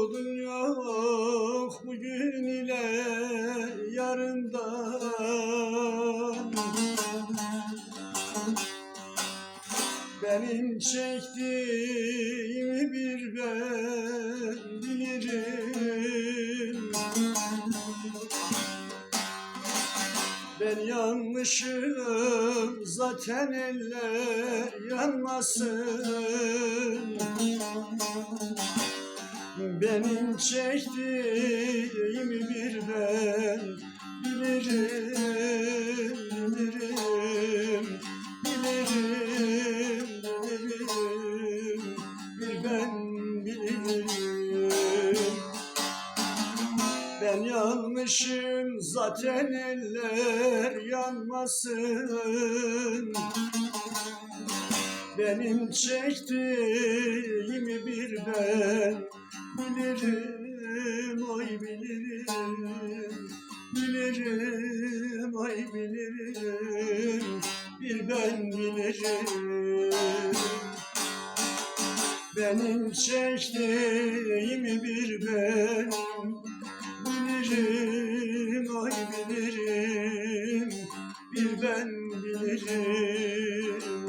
Umudun yok bugün ile yarında Benim çektiğimi bir ben bilirim. Ben yanmışım zaten eller yanmasın. Benim çektiğimi bir ben bilirim, bilirim, bilirim, bilirim, bir ben bilirim. Ben yanmışım zaten eller yanmasın benim çektiğimi bir ben bilirim, ay bilirim. Bilirim, ay bilirim, bir ben bilirim. Benim çektiğimi bir ben bilirim, ay bilirim, bir ben bilirim.